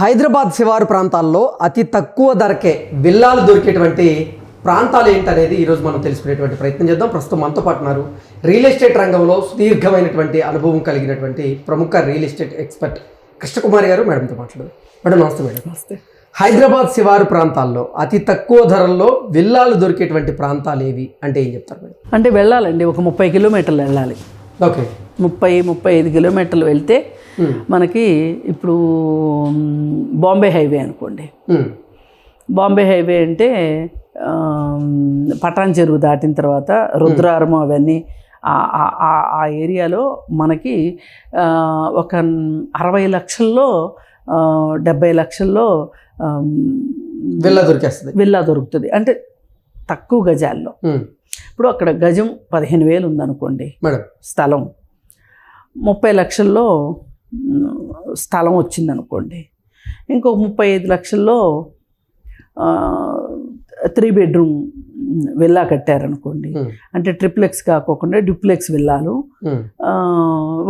హైదరాబాద్ శివారు ప్రాంతాల్లో అతి తక్కువ ధరకే విల్లాలు దొరికేటువంటి ప్రాంతాలు ఏంటనేది ఈరోజు మనం తెలుసుకునేటువంటి ప్రయత్నం చేద్దాం. ప్రస్తుతం మనతో పాటు ఉన్నారు రియల్ ఎస్టేట్ రంగంలో సుదీర్ఘమైనటువంటి అనుభవం కలిగినటువంటి ప్రముఖ రియల్ ఎస్టేట్ ఎక్స్పర్ట్ కృష్ణకుమారి గారు మేడంతో మాట్లాడదు. మేడం నమస్తే మేడం. నమస్తే. హైదరాబాద్ శివారు ప్రాంతాల్లో అతి తక్కువ ధరల్లో విల్లాలు దొరికేటువంటి ప్రాంతాలు ఏవి అంటే ఏం చెప్తారు మేడం? అంటే వెళ్ళాలండి ఒక ముప్పై కిలోమీటర్లు వెళ్ళాలి. ఓకే. ముప్పై ముప్పై ఐదు కిలోమీటర్లు వెళ్తే. మనకి ఇప్పుడు బాంబే హైవే అనుకోండి. ఉమ్. బాంబే హైవే అంటే పటాన్ చెరువు దాటిన తర్వాత రుద్రారం అవన్నీ ఆ- ఏరియాలో మనకి ఒక అరవై లక్షల్లో డెబ్బై లక్షల్లో విల్లా దొరికేస్తుంది. విల్లా దొరుకుతుంది. అంటే తక్కువ గజాల్లో. ఇప్పుడు అక్కడ గజం పదిహేను వేలు ఉందనుకోండి. స్థలం. ముప్పై లక్షల్లో స్థలం వచ్చిందనుకోండి ఇంకొక ముప్పై ఐదు లక్షల్లో త్రీ బెడ్రూమ్ విల్లా కట్టారనుకోండి. అంటే ట్రిప్లెక్స్ కాకోకుండా డ్యూప్లెక్స్ విల్లాలు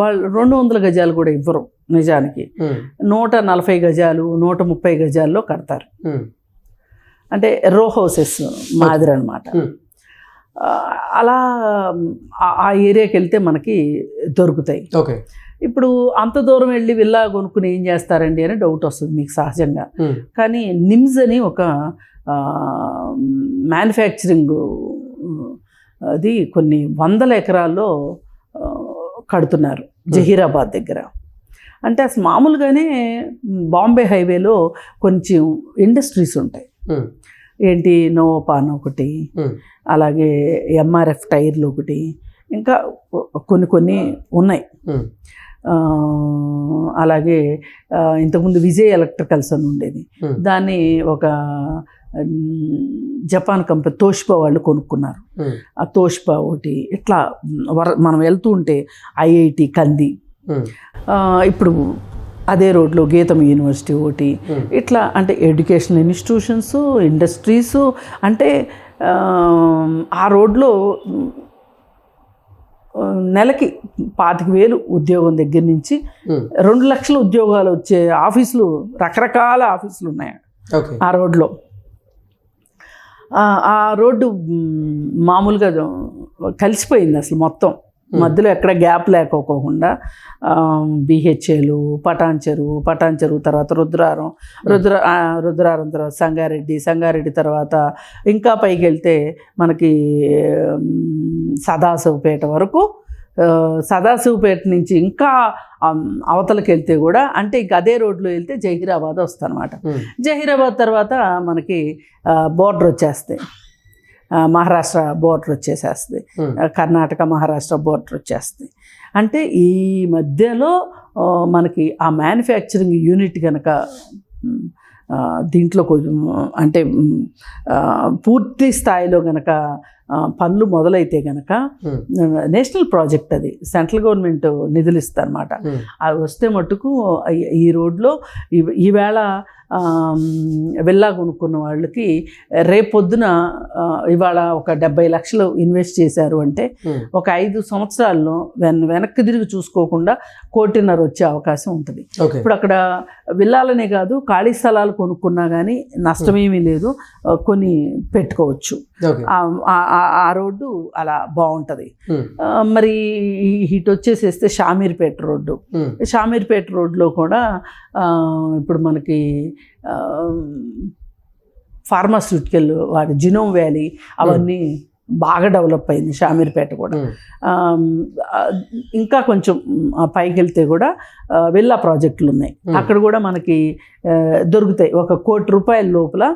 వాళ్ళు రెండు వందల గజాలు కూడా ఇవ్వరు నిజానికి. నూట నలభై గజాలు నూట ముప్పై గజాల్లో కడతారు. అంటే రో హౌసెస్ మాదిరి అనమాట. అలా ఆ- ఏరియాకి వెళ్తే మనకి దొరుకుతాయి. ఓకే. ఇప్పుడు అంత దూరం వెళ్ళి విల్లా కొనుక్కుని ఏం చేస్తారండి అని డౌట్ వస్తుంది మీకు సహజంగా. కానీ నిమ్స్ అని ఒక మ్యానుఫ్యాక్చరింగ్ అది కొన్ని వందల ఎకరాల్లో కడుతున్నారు జహీరాబాద్ దగ్గర. అంటే అసలు మామూలుగానే బాంబే హైవేలో కొంచెం ఇండస్ట్రీస్ ఉంటాయి. ఏంటి నోపాన్ ఒకటి. అలాగే ఎంఆర్ఎఫ్ టైర్లు ఒకటి ఇంకా కొన్ని కొన్ని ఉన్నాయి అలాగే ఇంతకుముందు విజయ్ ఎలక్ట్రికల్స్ అని ఉండేది. దాన్ని ఒక జపాన్ కంపెనీ తోష్పా వాళ్ళు కొనుక్కున్నారు. ఆ తోష్పా ఒకటి ఇట్లా వర మనం వెళ్తూ ఉంటే ఐఐటి కంది ఇప్పుడు అదే రోడ్లో గీతం యూనివర్సిటీ ఒకటి Hmm. ఇట్లా అంటే ఎడ్యుకేషనల్ ఇన్స్టిట్యూషన్స్ ఇండస్ట్రీస్ అంటే ఆ, రోడ్లో నెలకి పాతిక వేలు ఉద్యోగం దగ్గర నుంచి ఉమ్. రెండు లక్షల ఉద్యోగాలు వచ్చే ఆఫీసులు రకరకాల ఆఫీసులు ఉన్నాయి. ఆ రోడ్లో. ఆ రోడ్డు మామూలుగా కలిసిపోయింది అసలు మొత్తం. మధ్యలో ఎక్కడ గ్యాప్ లేకోకుండా బిహెచ్ఏలు పటాన్ చెరువు పటాన్ చెరువు తర్వాత రుద్రారం రుద్ర రుద్రారం తర్వాత సంగారెడ్డి సంగారెడ్డి తర్వాత ఇంకా పైకి వెళ్తే మనకి సదాశివపేట వరకు సదాశివపేట నుంచి ఇంకా అవతలకి వెళ్తే కూడా అంటే ఇంక అదే రోడ్లో వెళ్తే జహీరాబాద్ వస్తుందన్నమాట. ఉమ్. జహీరాబాద్ తర్వాత మనకి బోర్డర్ వచ్చేస్తాయి. మహారాష్ట్ర బోర్డర్ వచ్చేసేస్తుంది కర్ణాటక మహారాష్ట్ర బోర్డర్ వచ్చేస్తాయి అంటే ఈ మధ్యలో మనకి ఆ మ్యానుఫ్యాక్చరింగ్ యూనిట్ కనుక దీంట్లో కొంచెం అంటే పూర్తి స్థాయిలో కనుక ఆ, పనులు మొదలైతే కనుక ఉమ్. నేషనల్ ప్రాజెక్ట్ అది సెంట్రల్ గవర్నమెంట్ నిధులు ఇస్తారన్నమాట. అది వస్తే మట్టుకు ఈ- రోడ్లో ఈ- ఈవేళ విల్లా కొనుక్కున్న వాళ్ళకి రేపొద్దున ఇవాళ ఒక డెబ్బై లక్షలు ఇన్వెస్ట్ చేశారు అంటే. ఒక ఐదు సంవత్సరాల్లో వెన్ వెనక్కి తిరిగి చూసుకోకుండా కోటిన్నర వచ్చే అవకాశం ఉంటుంది. ఇప్పుడు అక్కడ విల్లాలనే కాదు ఖాళీ స్థలాలు కొనుక్కున్నా కానీ నష్టమేమీ లేదు. ఆ, కొన్ని పెట్టుకోవచ్చు. ఆ- రోడ్డు అలా బాగుంటుంది. మరి ఇటు వచ్చేసేస్తే షామీర్పేట రోడ్డు. షామీర్పేట రోడ్లో కూడా ఇప్పుడు మనకి ఫార్మాస్యూటికల్ వాటి జినోమ్ వ్యాలీ అవన్నీ బాగా డెవలప్ అయింది షామీర్పేట కూడా. ఆ, ఇంకా కొంచెం పైకి వెళ్తే కూడా విల్లా ప్రాజెక్టులు ఉన్నాయి. అక్కడ కూడా మనకి దొరుకుతాయి. ఒక కోటి రూపాయల లోపల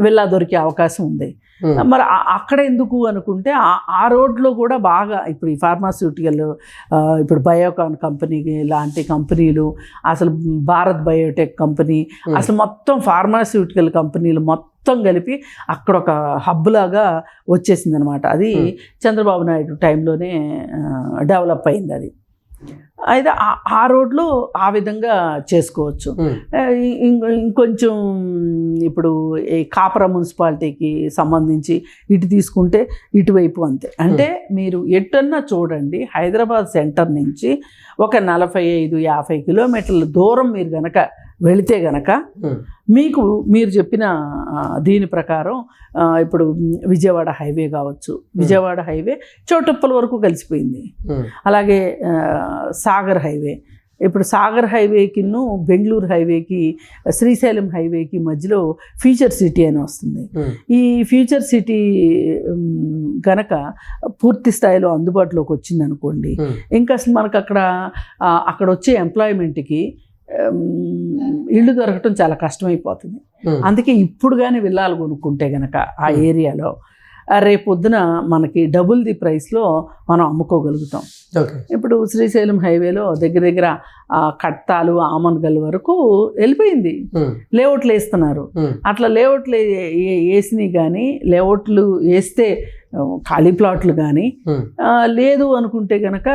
విల్లా దొరికే అవకాశం ఉంది. మరి అక్కడ ఎందుకు అనుకుంటే ఆ- రోడ్లో కూడా బాగా ఇప్పుడు ఈ ఫార్మాస్యూటికల్ ఇప్పుడు బయోకాన్ కంపెనీ లాంటి కంపెనీలు అసలు భారత్ బయోటెక్ కంపెనీ. అసలు మొత్తం ఫార్మాస్యూటికల్ కంపెనీలు మొత్తం కలిపి అక్కడ ఒక హబ్ లాగా వచ్చేసింది అనమాట అది. చంద్రబాబు నాయుడు టైంలోనే డెవలప్ అయింది అది అయితే ఆ- రోడ్లో ఆ విధంగా చేసుకోవచ్చు. ఇంకొంచెం ఇప్పుడు ఈ కాపరా మున్సిపాలిటీకి సంబంధించి ఇటు తీసుకుంటే ఇటువైపు అంతే. అంటే మీరు ఎటన్నా చూడండి హైదరాబాద్ సెంటర్ నుంచి ఒక నలభై ఐదు యాభై కిలోమీటర్ల దూరం మీరు కనుక వెళితే గనక మీకు మీరు చెప్పిన దీని ప్రకారం ఇప్పుడు విజయవాడ హైవే కావచ్చు విజయవాడ హైవే చౌటుప్పల వరకు కలిసిపోయింది. అలాగే సాగర్ హైవే. ఇప్పుడు సాగర్ హైవేకిను బెంగళూరు హైవేకి శ్రీశైలం హైవేకి మధ్యలో ఫ్యూచర్ సిటీ అని వస్తుంది. ఈ ఫ్యూచర్ సిటీ గనక పూర్తి స్థాయిలో అందుబాటులోకి వచ్చింది అనుకోండి ఇంకా అసలు మనకు అక్కడ అక్కడ వచ్చే ఎంప్లాయ్మెంట్కి ఇల్లు దొరకటం చాలా కష్టమైపోతుంది. ఉమ్, అందుకే ఇప్పుడు కానీ విల్లాలు కొనుక్కుంటే గనక ఆ ఏరియాలో ఆ, రేపొద్దున మనకి డబుల్ ది ప్రైస్లో మనం అమ్ముకోగలుగుతాం. ఇప్పుడు శ్రీశైలం హైవేలో దగ్గర దగ్గర కట్టాలు ఆమన్గల్ వరకు వెళ్ళిపోయింది. ఉమ్, లేఅవుట్లు వేస్తున్నారు. అట్లా లేఅవుట్లు వేసినవి కానీ లేఅవుట్లు వేస్తే ఖాళీ ప్లాట్లు కానీ లేదు అనుకుంటే గనక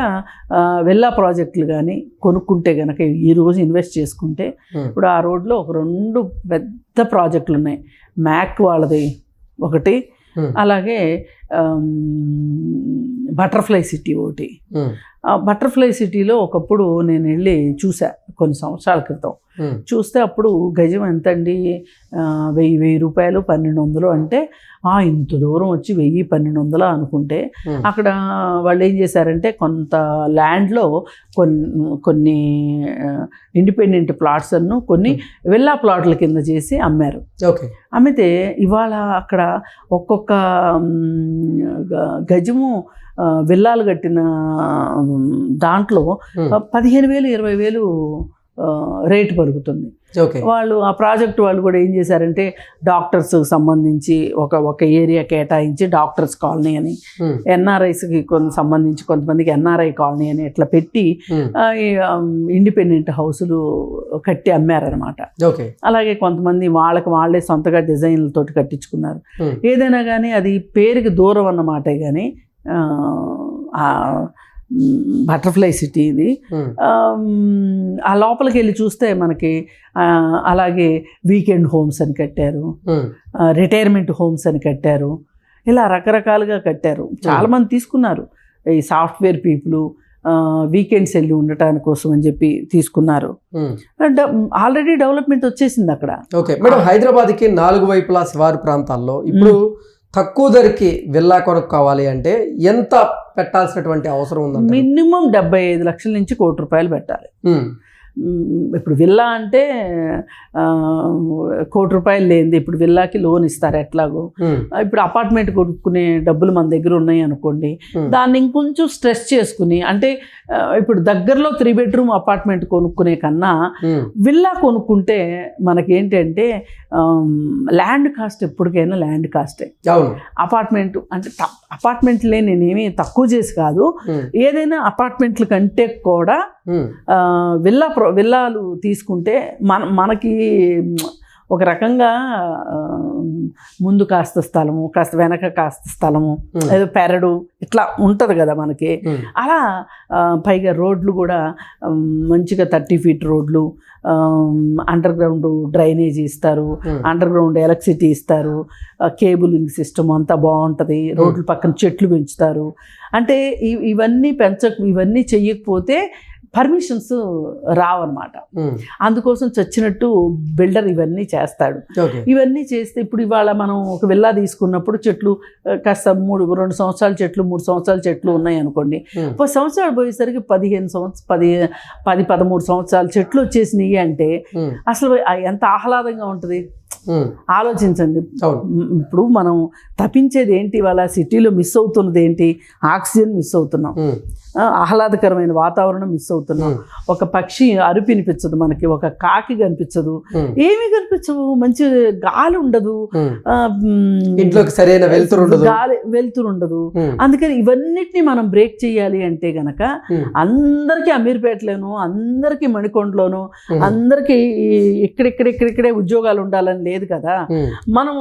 వెల్లా ప్రాజెక్టులు కానీ కొనుక్కుంటే గనక ఈరోజు ఇన్వెస్ట్ చేసుకుంటే ఇప్పుడు ఆ రోడ్లో ఒక రెండు పెద్ద ప్రాజెక్టులు ఉన్నాయి. మ్యాక్ వాళ్ళది ఒకటి అలాగే బటర్ఫ్లై సిటీ ఒకటి. బటర్ఫ్లై సిటీలో ఒకప్పుడు నేను వెళ్ళి చూసా కొన్ని సంవత్సరాల క్రితం. చూస్తే అప్పుడు గజం ఎంతండి? వెయ్యి వెయ్యి రూపాయలు పన్నెండు వందలు అంటే ఆ ఇంత దూరం వచ్చి వెయ్యి పన్నెండు వందలు అనుకుంటే అక్కడ వాళ్ళు ఏం చేశారంటే కొంత ల్యాండ్లో కొన్ని కొన్ని ఇండిపెండెంట్ ప్లాట్స్ అನ್ನು కొన్ని విల్లా ప్లాట్ల కింద చేసి అమ్మారు. ఓకే. అమ్మితే ఇవాళ అక్కడ ఒక్కొక్క గజము విల్లాలు కట్టిన దాంట్లో పదిహేను వేలు ఇరవై వేలు రేటు ఓకే. వాళ్ళు ఆ ప్రాజెక్ట్ వాళ్ళు కూడా ఏం చేశారంటే డాక్టర్స్ సంబంధించి ఒక ఒక ఏరియా కేటాయించి డాక్టర్స్ కాలనీ అని ఉమ్, ఎన్ఆర్ఐస్కి కొంత సంబంధించి కొంతమందికి ఎన్ఆర్ఐ కాలనీ అని ఇట్లా పెట్టి ఆమ్, ఇండిపెండెంట్ హౌసులు కట్టి అమ్మారనమాట ఓకే. అలాగే కొంతమంది వాళ్ళకి వాళ్ళే సొంతగా డిజైన్లతోటి కట్టించుకున్నారు. ఉమ్, ఏదైనా కానీ అది పేరుకి దూరం అన్నమాటే కానీ బటర్ఫ్లై సిటీ ఇది. ఆమ్, ఆ లోపలికి వెళ్ళి చూస్తే మనకి అలాగే వీకెండ్ హోమ్స్ అని కట్టారు. ఆ, రిటైర్మెంట్ హోమ్స్ అని కట్టారు. ఇలా రకరకాలుగా కట్టారు. చాలామంది తీసుకున్నారు. ఈ సాఫ్ట్వేర్ పీపుల్ వీకెండ్స్ వెళ్ళి ఉండటాని కోసం అని చెప్పి తీసుకున్నారు. ఆల్రెడీ డెవలప్మెంట్ వచ్చేసింది అక్కడ. ఓకే. మేడం హైదరాబాద్కి నాలుగు వైపులా శివారు ప్రాంతాల్లో ఇప్పుడు తక్కువ ధరకి విల్లా కొరకు కావాలి అంటే ఎంత పెట్టాల్సినటువంటి అవసరం ఉందంట మినిమం డెబ్బై ఐదు లక్షల నుంచి కోటి రూపాయలు పెట్టాలి. ఇప్పుడు విల్లా అంటే కోటి రూపాయలు లేనిది. ఇప్పుడు విల్లాకి లోన్ ఇస్తారు ఎట్లాగో. ఇప్పుడు అపార్ట్మెంట్ కొనుక్కునే డబ్బులు మన దగ్గర ఉన్నాయి అనుకోండి. దాన్ని ఇంకొంచెం స్ట్రెస్ చేసుకుని అంటే ఇప్పుడు దగ్గరలో త్రీ బెడ్రూమ్ అపార్ట్మెంట్ కొనుక్కునే కన్నా విల్లా కొనుక్కుంటే మనకేంటంటే ల్యాండ్ కాస్ట్ ఎప్పటికైనా ల్యాండ్ కాస్టే. అపార్ట్మెంట్ అంటే అపార్ట్మెంట్లే నేనేమి తక్కువ చేసి కాదు. ఏదైనా అపార్ట్మెంట్ల కంటే కూడా విల్లా ప్రొ విల్లాలు తీసుకుంటే మన మనకి ఒక రకంగా ముందు కాస్త స్థలము కాస్త వెనక కాస్త స్థలము. ఏదో పెరడు ఇట్లా ఉంటుంది కదా మనకి. అలా పైగా రోడ్లు కూడా మంచిగా థర్టీ ఫీట్ రోడ్లు అండర్ గ్రౌండ్ డ్రైనేజీ ఇస్తారు అండర్ గ్రౌండ్ ఎలక్ట్రిసిటీ ఇస్తారు కేబులింగ్ సిస్టమ్ అంతా బాగుంటుంది రోడ్ల పక్కన చెట్లు పెంచుతారు. అంటే ఇవన్నీ పెంచక ఇవన్నీ చెయ్యకపోతే పర్మిషన్స్ రావన్నమాట. అందుకోసం చచ్చినట్టు బిల్డర్ ఇవన్నీ చేస్తాడు. ఇవన్నీ చేస్తే ఇప్పుడు ఇవాళ మనం ఒక విల్లా తీసుకున్నప్పుడు చెట్లు కాస్త మూడు రెండు సంవత్సరాల చెట్లు మూడు సంవత్సరాల చెట్లు ఉన్నాయి అనుకోండి ఒక సంవత్సరాలు పోయేసరికి పదిహేను సంవత్సరం పది పది పదమూడు సంవత్సరాల చెట్లు వచ్చేసినాయి అంటే అసలు ఎంత ఆహ్లాదంగా ఉంటుంది? ఆలోచించండి. ఇప్పుడు మనం తప్పించేది ఏంటి ఇవాళ సిటీలో మిస్ అవుతున్నది ఏంటి ఆక్సిజన్ మిస్ అవుతున్నాం. ఆహ్లాదకరమైన వాతావరణం మిస్ అవుతున్నాం. ఒక పక్షి అరుపినిపించదు మనకి ఒక కాకి కనిపించదు. ఏమీ కనిపించవు మంచి గాలి ఉండదు. ఇంట్లోకి సరైన వెలుతురు ఉండదు. గాలి వెలుతురు ఉండదు. అందుకని ఇవన్నిటిని మనం బ్రేక్ చేయాలి అంటే గనక అందరికీ అమీర్పేటలోను అందరికీ మణికొండలోను అందరికీ ఇక్కడిక్కడ ఇక్కడిక్కడే ఉద్యోగాలు ఉండాలని లేదు కదా. మనం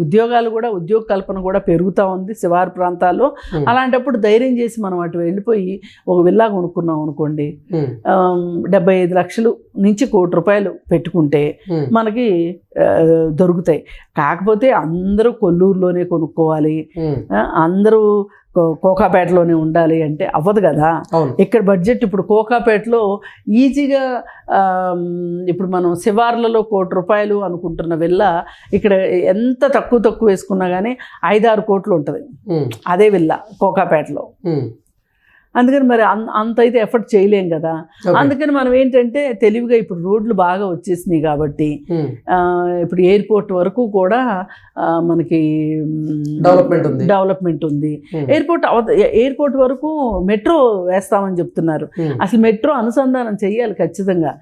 ఉద్యోగాలు కూడా ఉద్యోగ కల్పన కూడా పెరుగుతూ ఉంది శివారు ప్రాంతాల్లో. అలాంటప్పుడు ధైర్యం చేసి మనం అటు వెళ్ళిపోయి ఒక విల్లా కొనుక్కున్నాం అనుకోండి డెబ్బై ఐదు లక్షలు నుంచి కోటి రూపాయలు పెట్టుకుంటే మనకి దొరుకుతాయి. కాకపోతే అందరూ కొల్లూరులోనే కొనుక్కోవాలి అందరూ కోకాపేటలోనే ఉండాలి అంటే అవ్వదు కదా. ఇక్కడ బడ్జెట్ ఇప్పుడు కోకాపేటలో ఈజీగా ఇప్పుడు మనం శివార్లలో కోటి రూపాయలు అనుకుంటున్న విల్ల ఇక్కడ ఎంత తక్కువ తక్కువ వేసుకున్నా కానీ ఐదారు కోట్లు ఉంటుంది. అదే విల్ల కోకాపేటలో. అందుకని మరి అంత అయితే ఎఫర్ట్ చేయలేం కదా. అందుకని మనం ఏంటంటే తెలివిగా ఇప్పుడు రోడ్లు బాగా వచ్చేసినాయి కాబట్టి ఇప్పుడు ఎయిర్పోర్ట్ వరకు కూడా మనకి Development ఉంది. డెవలప్మెంట్ ఉంది. ఎయిర్పోర్ట్ ఎయిర్పోర్ట్ వరకు మెట్రో వేస్తామని చెప్తున్నారు. అసలు మెట్రో అనుసంధానం చేయాలి ఖచ్చితంగా.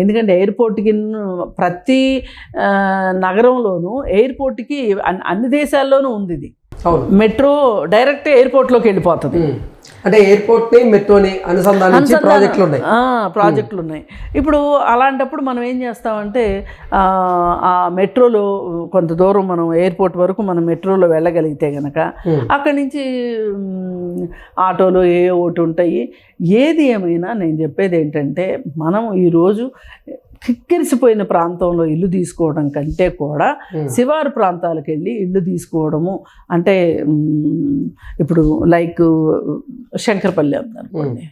ఎందుకంటే ఎయిర్పోర్ట్కి ప్రతి ఆ, నగరంలోనూ ఎయిర్పోర్ట్కి అన్- అన్ని దేశాల్లోనూ ఉంది ఇది. మెట్రో డైరెక్ట్ ఎయిర్పోర్ట్లోకి వెళ్ళిపోతుంది. ఉమ్. అంటే ఎయిర్పోర్ట్ని మెట్రోని అనుసంధానించి అనుసంధానం- ప్రాజెక్టులు ఉన్నాయి ఆ, ప్రాజెక్టులు ఉన్నాయి ఇప్పుడు అలాంటప్పుడు మనం ఏం చేస్తామంటే ఆ, మెట్రోలో కొంత దూరం మనం ఎయిర్పోర్ట్ వరకు మనం మెట్రోలో వెళ్ళగలిగితే గనక. అక్కడి నుంచి ఆటోలు ఏ ఒకటి ఉంటాయి. ఏది ఏమైనా నేను చెప్పేది ఏంటంటే మనం ఈరోజు కిక్కిరిసిపోయిన ప్రాంతంలో ఇల్లు తీసుకోవడం కంటే కూడా Hmm. శివారు ప్రాంతాలకు వెళ్ళి ఇల్లు తీసుకోవడము అంటే ఇప్పుడు లైక్ శంకరపల్లి ఉందనుకోండి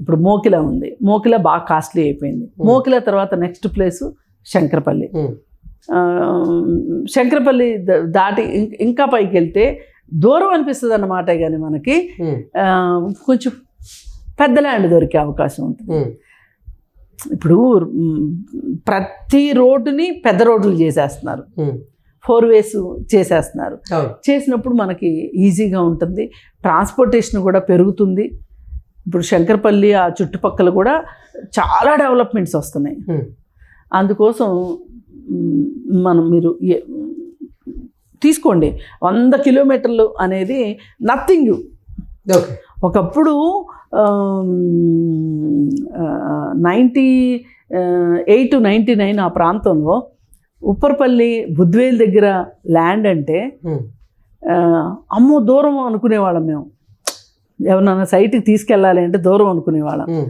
ఇప్పుడు మోకిల ఉంది. మోకిల బాగా కాస్ట్లీ అయిపోయింది. మోకిల తర్వాత నెక్స్ట్ ప్లేస్ శంకరపల్లి. శంకరపల్లి దాటి ఇంకా పైకి వెళ్తే దూరం అనిపిస్తుంది అన్నమాట కానీ మనకి కొంచెం పెద్ద ల్యాండ్ దొరికే అవకాశం ఉంటుంది. ఇప్పుడు ప్రతి రోడ్డుని పెద్ద రోడ్లు చేసేస్తున్నారు. ఫోర్ వేస్ చేసేస్తున్నారు. చేసినప్పుడు మనకి ఈజీగా ఉంటుంది. ట్రాన్స్పోర్టేషన్ కూడా పెరుగుతుంది. ఇప్పుడు శంకరపల్లి ఆ చుట్టుపక్కల కూడా చాలా డెవలప్మెంట్స్ వస్తున్నాయి. అందుకోసం మనం మీరు తీసుకోండి. వంద కిలోమీటర్లు అనేది నథింగ్ ఒకప్పుడు నైంటీ ఎయిట్ నైంటీ నైన్ ఆ ప్రాంతంలో ఉప్పర్పల్లి బుద్వేల్ దగ్గర ల్యాండ్ అంటే ఆ, అమ్మో దూరం అనుకునేవాళ్ళం మేము. ఎవరన్నా సైట్కి తీసుకెళ్ళాలి అంటే దూరం అనుకునేవాళ్ళం. ఉమ్,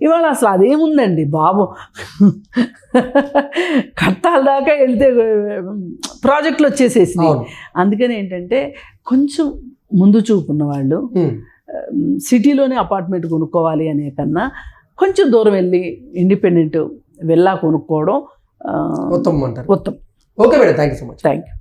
ఇవాళ అసలు అదేముందండి బాబు? కట్టాల దాకా వెళ్తే ప్రాజెక్టులు వచ్చేసేసినాయి. అవును. అందుకని ఏంటంటే కొంచెం ముందు చూపు ఉన్న వాళ్ళు ఉమ్, సిటీలోనే అపార్ట్మెంట్ కొనుక్కోవాలి అనే కన్నా కొంచెం దూరం వెళ్ళి ఇండిపెండెంట్ వెళ్ళా కొనుక్కోవడం ఉత్తమం అంటారు. ఉత్తమం. Okay madam thank you so much. Thank you